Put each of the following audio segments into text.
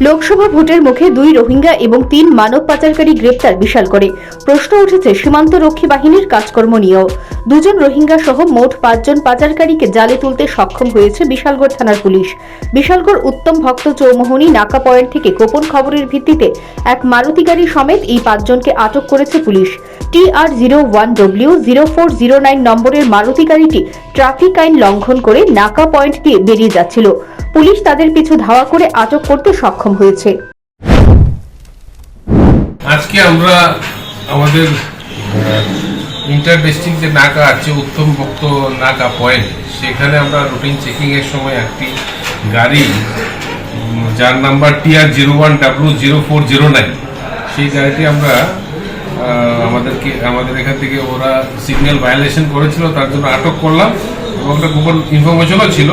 লোকসভা ভোটের মুখে দুই রোহিঙ্গা এবং তিন মানব পাচারকারী গ্রেপ্তার বিশাল করে। প্রশ্ন উঠেছে সীমান্ত রক্ষী বাহিনীর কাজকর্ম নিয়েও। দুজন রোহিঙ্গা সহ মোট পাঁচজন পাচারকারীকে জালে তুলতে সক্ষম হয়েছে বিশালগড় থানার পুলিশ। বিশালগড় উত্তম ভক্ত চৌমোহনী নাকা পয়েন্ট থেকে গোপন খবরের ভিত্তিতে এক মারুতি গাড়ি সমেত এই পাঁচজনকে আটক করেছে police. T R zero one W zero four zero nine নম্বরের মারুতি গাড়িটি ট্রাফিক আইন লঙ্ঘন করে নাকা পয়েন্ট দিয়ে বেরিয়ে যাচ্ছিল। পুলিশ তাদের পিছু ধাওয়া করে আটক করতে সক্ষম হয়েছে। আজকে আমরা আমাদের ইন্টার ডিস্ট্রিক্ট যে নাকা আছে, উত্তম ভক্ত নাকা পয়েন্ট, সেখানে আমরা রুটিন চেকিংয়ের সময় একটি গাড়ি যার number TR zero one W zero four zero nine সেই গাড়িটি আমরা আমাদেরকে, আমাদের এখান থেকে ওরা সিগন্যাল ভায়োলেশন করেছিল, তার জন্য আটক করলাম এবং একটা গোপন ইনফরমেশনও ছিল।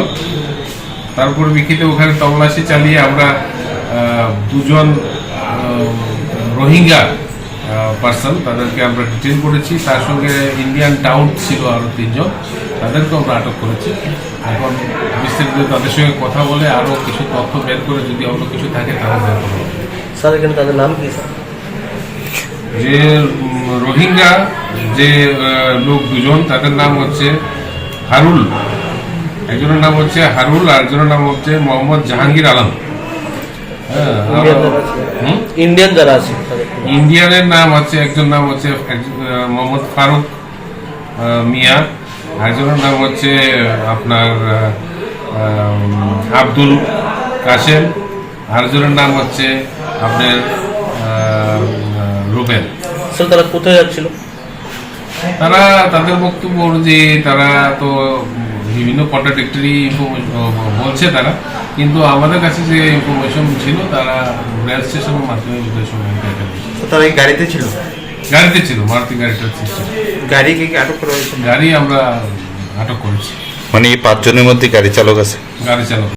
তার বিক্ষিতে ওখানে তল্লাশি চালিয়ে আমরা দুজন রোহিঙ্গা পার্সন তাদেরকে আমরা ডিটেন করেছি। তার সঙ্গে ইন্ডিয়ান টাউন ছিল আরও তিনজন তাদেরকেও আমরা আটক করেছি। এখন বিস্তারিত তাদের সঙ্গে কথা বলে আরও কিছু তথ্য বের করে যদি অন্য কিছু থাকে তাহলে বের করব। স্যার এখানে তাদের নাম কি স্যার? যে রোহিঙ্গা যে লোক দুজন তাদের নাম হচ্ছে হারুল। একজনের নাম হচ্ছে হারুল আর একজনের নাম হচ্ছে মোহাম্মদ জাহাঙ্গীর আলম। হ্যাঁ ইন্ডিয়ান যারা আছে। আছে। ইন্ডিয়ানের নাম হচ্ছে একজন নাম হচ্ছে মোহাম্মদ ফারুক মিয়া। একজনের নাম হচ্ছে আপনার আব্দুল কাশেম। আরেকজনের নাম হচ্ছে আপনার রুবেল। স্যার তারা কোথায় যাচ্ছিল? তারা তাদের বক্তব্য অনুযায়ী তারা তো বিভিন্ন কন্ট্রাডিক্টরি বলছে তারা। কিন্তু আমাদের কাছে যে ইনফরমেশন ছিল তারা রেল স্টেশনের মাধ্যমে বোধহয় তারা এই গাড়িতে ছিল? গাড়িতে ছিল মারুতি গাড়িটা ছিল। গাড়িকে কি আটক করা হয়েছে? গাড়ি আমরা আটক করেছি। মানে এই পাঁচজনের মধ্যে গাড়ি চালক আছে? গাড়ি চালক।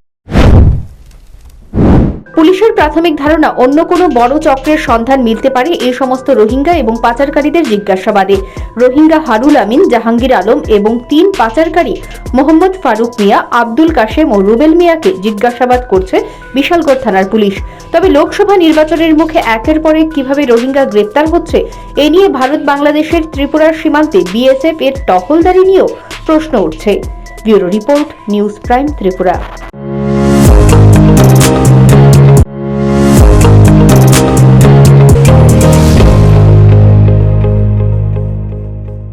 পুলিশের প্রাথমিক ধারণা, অন্য কোনো বড় চক্রের সন্ধান মিলতে পারে এই সমস্ত রোহিঙ্গা এবং পাচারকারীদের জিজ্ঞাসাবাদে। রোহিঙ্গা হারুল আমিন, জাহাঙ্গীর আলম এবং তিন পাচারকারী, মোহাম্মদ ফারুক মিয়া, আব্দুল কাশেম ও রুবেল মিয়াকে জিজ্ঞাসাবাদ করছে বিশালগড় থানার পুলিশ। তবে লোকসভা নির্বাচনের মুখে একের পরে কীভাবে রোহিঙ্গা গ্রেপ্তার হচ্ছে, এ নিয়ে ভারত বাংলাদেশের ত্রিপুরার সীমান্তে বিএসএফ এর টহলদারি নিয়েও প্রশ্ন উঠছে। Bureau report, news prime Tripura.